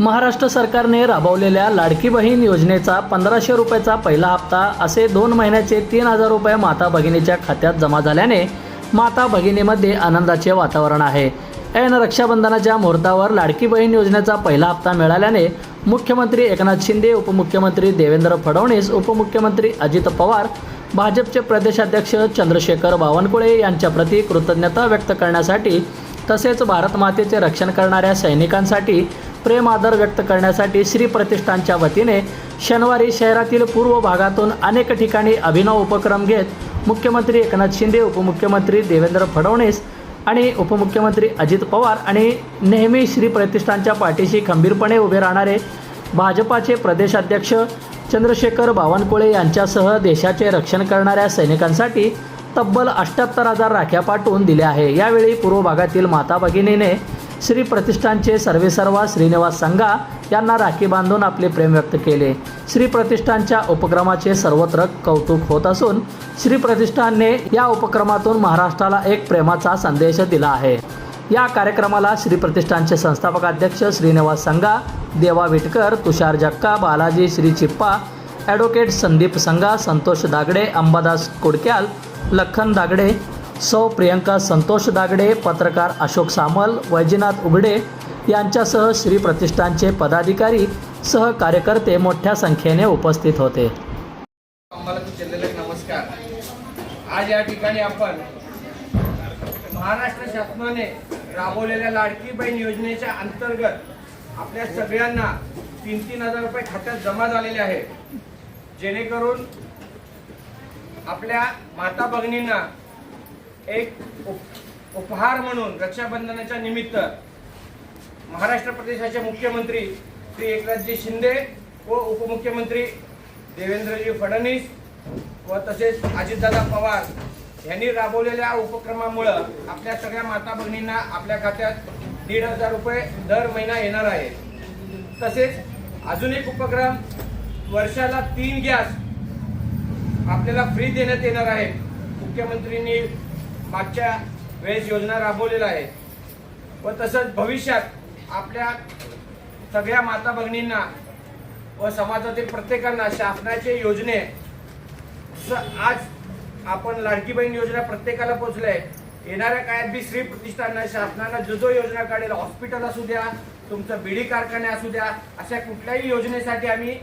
महाराष्ट्र सरकारने राबवलेल्या लाडकी बहीण योजनेचा पंधराशे रुपयाचा पहिला हप्ता असे दोन महिन्याचे तीन हजार रुपये माता भगिनीच्या खात्यात जमा झाल्याने माता भगिनीमध्ये आनंदाचे वातावरण आहे. ऐन रक्षाबंधनाच्या मुहूर्तावर लाडकी बहीण योजनेचा पहिला हप्ता मिळाल्याने मुख्यमंत्री एकनाथ शिंदे उपमुख्यमंत्री देवेंद्र फडणवीस उपमुख्यमंत्री अजित पवार भाजपचे प्रदेशाध्यक्ष चंद्रशेखर बावनकुळे यांच्याप्रती कृतज्ञता व्यक्त करण्यासाठी तसेच भारत मातेचे रक्षण करणाऱ्या सैनिकांसाठी प्रेम आदर व्यक्त करण्यासाठी श्री प्रतिष्ठानच्या वतीने शनिवारी शहरातील पूर्व भागातून अनेक ठिकाणी अभिनव उपक्रम घेत मुख्यमंत्री एकनाथ शिंदे उपमुख्यमंत्री देवेंद्र फडणवीस आणि उपमुख्यमंत्री अजित पवार आणि नेहमी श्री प्रतिष्ठानच्या पाठीशी खंबीरपणे उभे राहणारे भाजपाचे प्रदेशाध्यक्ष चंद्रशेखर बावनकुळे यांच्यासह देशाचे रक्षण करणाऱ्या सैनिकांसाठी तब्बल अठ्ठ्याहत्तर हजार राख्या पाठवून दिल्या आहे. यावेळी पूर्व भागातील माता भगिनीने श्री प्रतिष्ठानचे सर्वेसर्वा श्रीनिवास संघा यांना राखी बांधून आपले प्रेम व्यक्त केले. श्री प्रतिष्ठानच्या उपक्रमाचे सर्वत्र कौतुक होत असून श्री प्रतिष्ठानने या उपक्रमातून महाराष्ट्राला एक प्रेमाचा संदेश दिला आहे. या कार्यक्रमाला श्री प्रतिष्ठानचे संस्थापक अध्यक्ष श्रीनिवास संघा देवा विटकर तुषार जक्का बालाजी श्री चिप्पा ॲडव्होकेट संदीप संघा संतोष दागडे अंबादास कुडक्याल लखन दागडे सौ प्रियंका संतोष दागडे पत्रकार अशोक सामल वैजनाथ उघडे यांच्यासह श्री प्रतिष्ठानचे पदाधिकारी सह कार्यकर्ते मोठ्या संख्येने उपस्थित होते. नमस्कार. आज या ठिकाणी आपण महाराष्ट्र शासनाने राबवलेल्या लाडकी बहीण योजनेच्या अंतर्गत आपल्या सगळ्यांना तीन तीन हजार रुपये खात्यात जमा झालेले आहे जेणेकरून आपल्या माता भगिनींना एक उप- उपहार म्हणून रक्षाबंधनाच्या निमित्त महाराष्ट्र प्रदेशाचे मुख्यमंत्री श्री एकनाथजी शिंदे व उपमुख्यमंत्री देवेंद्रजी फडणवीस व तसेच अजितदादा पवार यांनी राबवलेल्या उपक्रमामुळं आपल्या सगळ्या माता भगिनींना आपल्या खात्यात दीड हजार रुपये दर महिना येणार आहे. तसेच अजून एक उपक्रम वर्षाला तीन गॅस आपल्याला फ्री देण्यात येणार आहे. मुख्यमंत्र्यांनी मागच्या वेळेस योजना राबवलेल्या आहे व तसंच भविष्यात आपल्या सगळ्या माता भगिनींना व समाजातील प्रत्येकांना शासनाचे योजने आज आपण लाडकी बहीण योजना प्रत्येकाला पोहोचले येणाऱ्या काळात बी श्री प्रतिष्ठानना शासनानं जो जो योजना काढेल हॉस्पिटल असू द्या तुमचं बिडी कारखाने असू द्या अशा कुठल्याही योजनेसाठी आम्ही